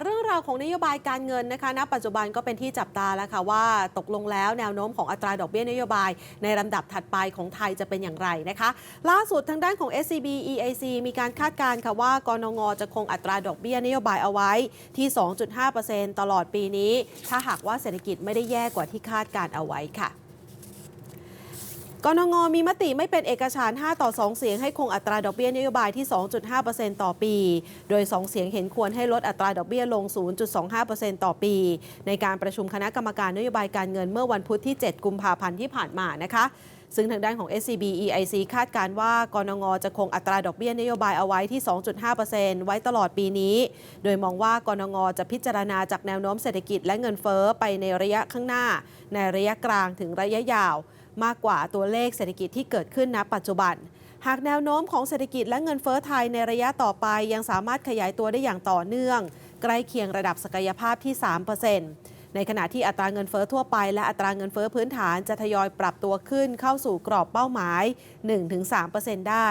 เรื่องราวของนโยบายการเงินนะคะณปัจจุบันก็เป็นที่จับตาแล้วค่ะว่าตกลงแล้วแนวโน้มของอัตราดอกเบี้ยนโยบาย ในลำดับถัดไปของไทยจะเป็นอย่างไรนะคะ ล่าสุดทางด้านของ SCB EIC มีการคาดการณ์ค่ะว่ากนงงจะคงอัตราดอกเบี้ยนโยบายเอาไว้ที่ 2.5%ตลอดปีนี้ ถ้าหากว่าเศรษฐกิจไม่ได้แย่กว่าที่คาดการเอาไว้ค่ะ กนงมีมติไม่เป็นเอกฉันท์5ต่อ 2 เสียงให้คงอัตราดอกเบี้ยนโยบายที่ 2.5%ต่อปี โดย 2 เสียงเห็นควรให้ลดอัตราดอกเบี้ยลง 0.25%ต่อปี ในการประชุมคณะกรรมการนโยบายการเงินเมื่อวันพุธที่ 7 กุมภาพันธ์ที่ผ่านมานะคะซึ่งทางด้านของ SCB EIC คาดการณ์ว่ากนงจะคงอัตราดอกเบี้ยนโยบายเอาไว้ที่ 2.5%ไว้ตลอดปีนี้ โดยมองว่ากนงจะพิจารณาจากแนวโน้มเศรษฐกิจและเงินเฟ้อไปในระยะข้างหน้า ในระยะกลางถึงระยะยาว มากกว่าตัวเลขเศรษฐกิจที่เกิดขึ้นณปัจจุบัน หากแนวโน้มของเศรษฐกิจและเงินเฟ้อไทยในระยะต่อไป ยังสามารถขยายตัวได้อย่างต่อเนื่อง ใกล้เคียงระดับศักยภาพที่ 3%ในขณะที่อัตราเงินเฟ้อทั่วไป และอัตราเงินเฟ้อพื้นฐานจะทยอยปรับตัวขึ้นเข้าสู่กรอบเป้าหมาย 1-3%ได้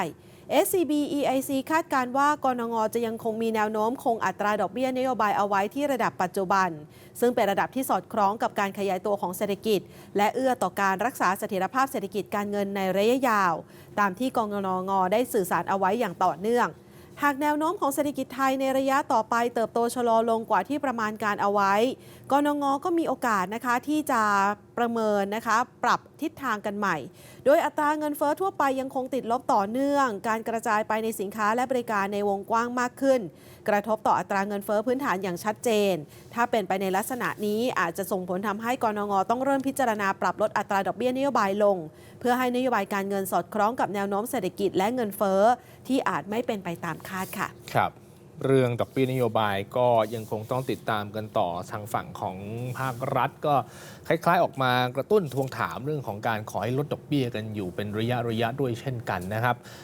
SCB EIC คาดการว่ากนงจะยังคงมีแนวโน้มคงอัตราดอกเบี้ยนโยบายเอาไว้ที่ระดับปัจจุบัน ซึ่งเป็นระดับที่สอดคล้องกับการขยายตัวของเศรษฐกิจ และเอื้อต่อการรักษาเสถียรภาพเศรษฐกิจการเงินในระยะยาว ตามที่กงนงได้สื่อสารเอาไว้อย่างต่อเนื่องหากแนวโน้มของเศรษฐกิจไทยในระยะต่อไปเติบโตชะลอลงกว่าที่ประมาณการเอาไว้ กนงก็มีโอกาสนะคะที่จะประเมินนะคะ ปรับทิศทางกันใหม่ โดยอัตราเงินเฟ้อทั่วไปยังคงติดลบต่อเนื่อง การกระจายไปในสินค้าและบริการในวงกว้างมากขึ้น กระทบต่ออัตราเงินเฟ้อพื้นฐานอย่างชัดเจน ถ้าเป็นไปในลักษณะนี้อาจจะส่งผลทำให้กนงงต้องเริ่มพิจารณาปรับลดอัตราดอกเบี้ยนโยบายลง เพื่อให้นโยบายการเงินสอดคล้องกับแนวโน้มเศรษฐกิจและเงินเฟ้อที่อาจไม่เป็นไปตามคาดค่ะ ครับ เรื่องดอกเบี้ยนโยบายก็ยังคงต้องติดตามกันต่อทางฝั่งของภาครัฐ ก็คล้ายๆ ออกมากระตุ้นทวงถามเรื่องของการขอให้ลดดอกเบี้ยกันอยู่เป็นระยะระยะๆด้วยเช่นกันนะครับ